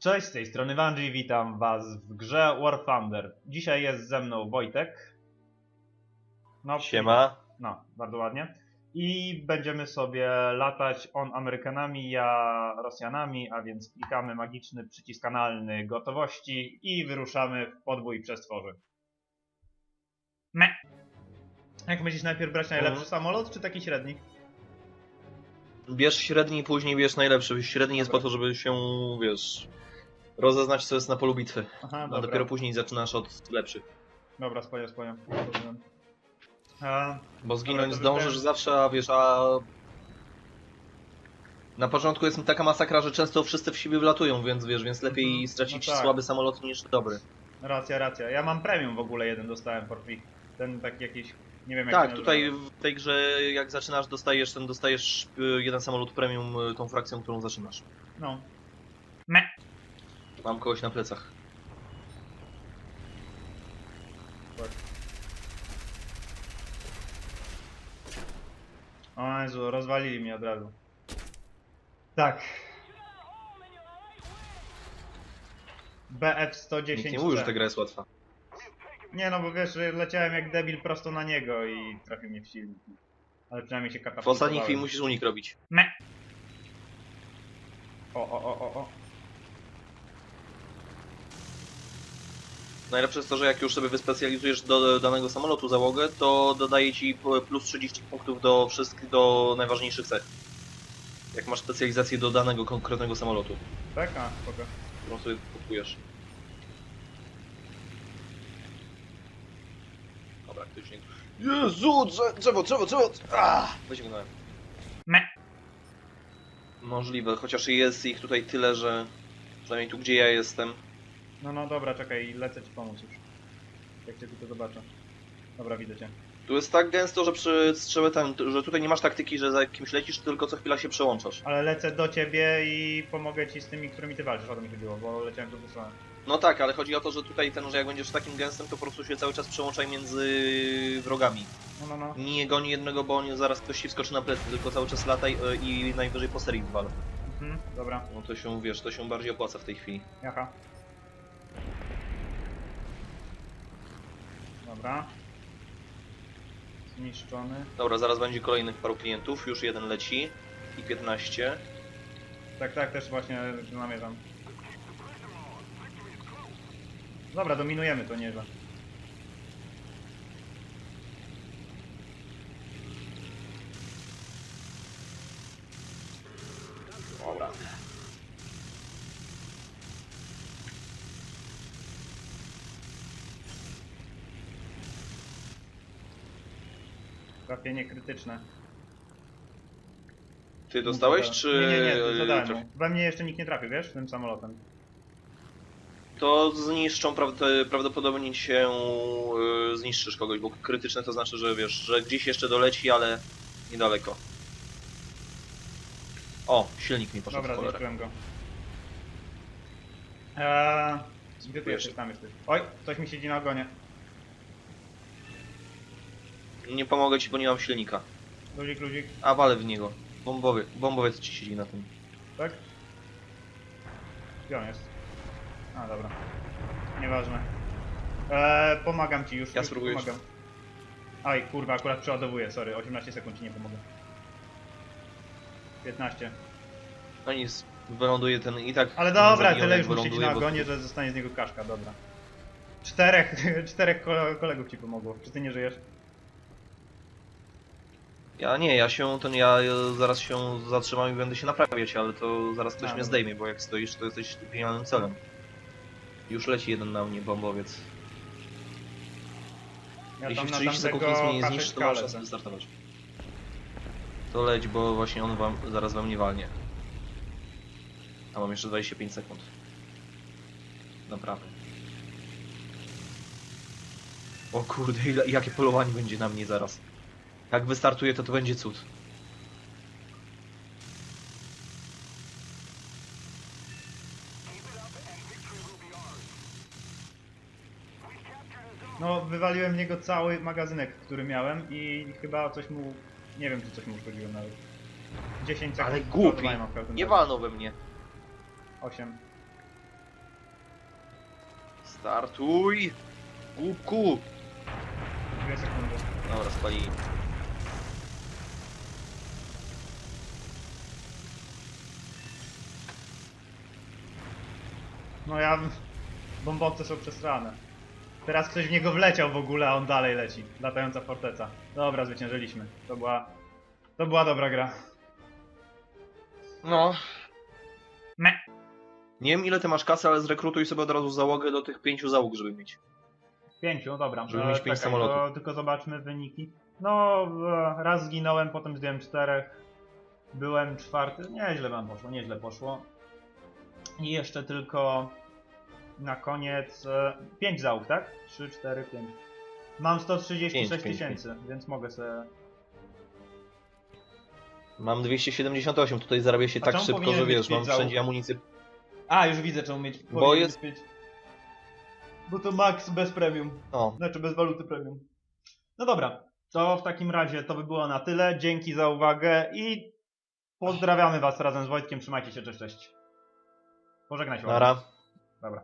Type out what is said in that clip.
Cześć, z tej strony Wanji, witam was w grze War Thunder. Dzisiaj jest ze mną Wojtek. No, Siema. No, bardzo ładnie. I będziemy sobie latać on Amerykanami, ja Rosjanami, a więc klikamy magiczny przycisk kanalny gotowości i wyruszamy w podbój przestworzy. Me. Jak myślisz najpierw brać najlepszy Mhm. samolot, czy taki średni? Bierz średni później bierz najlepszy. Średni jest po to, żeby się, wiesz, rozeznać co jest na polu bitwy. Aha, A dobra. dopiero później zaczynasz od lepszych. Dobra, spojrzę, spojrzę. Rozumiem. A, Bo zginąć to zdążysz wybrałem- zawsze, a wiesz, a... Na początku jest taka masakra, że często wszyscy w siebie wlatują, więc wiesz, więc lepiej Mhm. stracić No tak. słaby samolot niż dobry. Racja, racja. Ja mam premium w ogóle jeden dostałem for free. Ten taki jakiś, nie wiem jak Tak, tutaj w tej grze jak zaczynasz, dostajesz ten, dostajesz y, jeden samolot premium y, tą frakcją, którą zaczynasz. No. Mam kogoś na plecach. O Jezu, rozwalili mnie od razu. Tak. BF-110 Nikt nie mówił, że ta gra jest łatwa. Nie no, bo wiesz, że leciałem jak debil prosto na niego i trafił mnie w silnik. Ale przynajmniej się W katapultowałem. ostatniej chwili musisz unik robić. Me. O, o, o, o, o. Najlepsze jest to, że jak już sobie wyspecjalizujesz do danego samolotu załogę, to dodaje ci plus 30 punktów do wszystkich, do najważniejszych cech. Jak masz specjalizację do danego konkretnego samolotu, Tak? A, spoko. którą sobie kupujesz. Dobra, ktoś nie... Jezu, drze- drzewo, drzewo, drzewo! Ah, wyciągnąłem. Me. Możliwe, chociaż jest ich tutaj tyle, że przynajmniej tu gdzie ja jestem, No, no, dobra, czekaj, lecę ci pomóc już. Jak cię tylko zobaczę. Dobra, widzę cię. Tu jest tak gęsto, że przy strzele tam, że tutaj nie masz taktyki, że za kimś lecisz, tylko co chwila się przełączasz. Ale lecę do ciebie i pomogę ci z tymi, którymi ty walczysz, o to mi chodziło, bo leciałem do stronę. No tak, ale chodzi o to, że tutaj ten, że jak będziesz takim gęstym, to po prostu się cały czas przełączaj między wrogami. No, no, no. Nie goni jednego, bo on zaraz ktoś ci wskoczy na plecy, tylko cały czas lataj e, i najwyżej po serii wal. Mhm, dobra, No to się, wiesz, to się bardziej opłaca w tej chwili. jaha. Dobra. Zniszczony. Dobra, zaraz będzie kolejnych paru klientów, już jeden leci i 15. Tak, tak, też właśnie namierzam. Dobra, dominujemy to nieźle. Dobra. Trafienie krytyczne. Ty dostałeś, czy... Nie, nie, nie, e, zadałem mu. We mnie jeszcze nikt nie trafił, wiesz, tym samolotem. To zniszczą, prawd- prawdopodobnie się y, zniszczysz kogoś, bo krytyczne to znaczy, że wiesz, że gdzieś jeszcze doleci, ale niedaleko. O, silnik mi poszedł Dobra, w cholerę. zniszczyłem go. Eee, gdzie jesteś? Tam jesteś. Oj, ktoś mi siedzi na ogonie. Nie pomogę ci, bo nie mam silnika. Luzik, luzik, A, walę w niego. Bombowy, bombowiec ci siedzi na tym. tak? Gdzie on jest? A, dobra. Nieważne. Eee, pomagam ci już, Ja już spróbuję pomagam. Aj, kurwa, akurat przeładowuję, sorry, 18 sekund ci nie pomogę. 15. No nic, wyląduje ten i tak... Ale dobra, tyle już mu siedzi wyląduje, na ogonie, że zostanie z niego kaszka, dobra. Czterech, czterech kole- kolegów ci pomogło. Czy ty nie żyjesz? Ja nie, ja się, ten ja zaraz się zatrzymam i będę się naprawiać, ale to zaraz ktoś A, mnie zdejmie, bo jak stoisz, to jesteś genialnym celem. Już leci jeden na mnie, bombowiec. Ja Jeśli w na 30 sekund nic mnie nie K6 zniszczy, to masz szansę wystartować. To leć, bo właśnie on wam, zaraz wam nie walnie. A mam jeszcze 25 sekund. Naprawdę. O kurde, ile, jakie polowanie będzie na mnie zaraz. Jak wystartuje, to to będzie cud. No, wywaliłem w niego cały magazynek, który miałem i chyba coś mu... Nie wiem, czy coś mu uszkodziłem nawet. 10 sekund. Ale głupi. przeładowałem w każdym Nie razie. walnął we mnie. 8. Startuj! Głupku! Dwie sekundy. Dobra, spalili. No ja... Bombowce są przesrane. Teraz ktoś w niego wleciał w ogóle, a on dalej leci. Latająca forteca. Dobra, zwyciężyliśmy. To była... To była dobra gra. No. Me. Nie wiem ile ty masz kasy, ale zrekrutuj sobie od razu załogę do tych pięciu załóg, żeby mieć. Pięciu, dobra. Żeby E, mieć pięć samolotów. Tylko zobaczmy wyniki. No, e, raz zginąłem, potem zdjąłem czterech. Byłem czwarty. Nieźle wam poszło, nieźle poszło. I jeszcze tylko na koniec e, pięć załóg, tak? 3, 4, 5. Mam 136 Pięć, pięć, tysięcy, więc mogę sobie... Mam 278, tutaj zarabia się A tak czemu szybko, że wiesz, mam pięć załóg? wszędzie amunicję. A, już widzę czemu mieć. Powinien jest- pięć. Bo to max bez premium. O, Znaczy bez waluty premium. No dobra, to w takim razie to by było na tyle. Dzięki za uwagę i pozdrawiamy Was razem z Wojtkiem. Trzymajcie się, cześć, cześć. Pożegnaj się. nara. Dobra.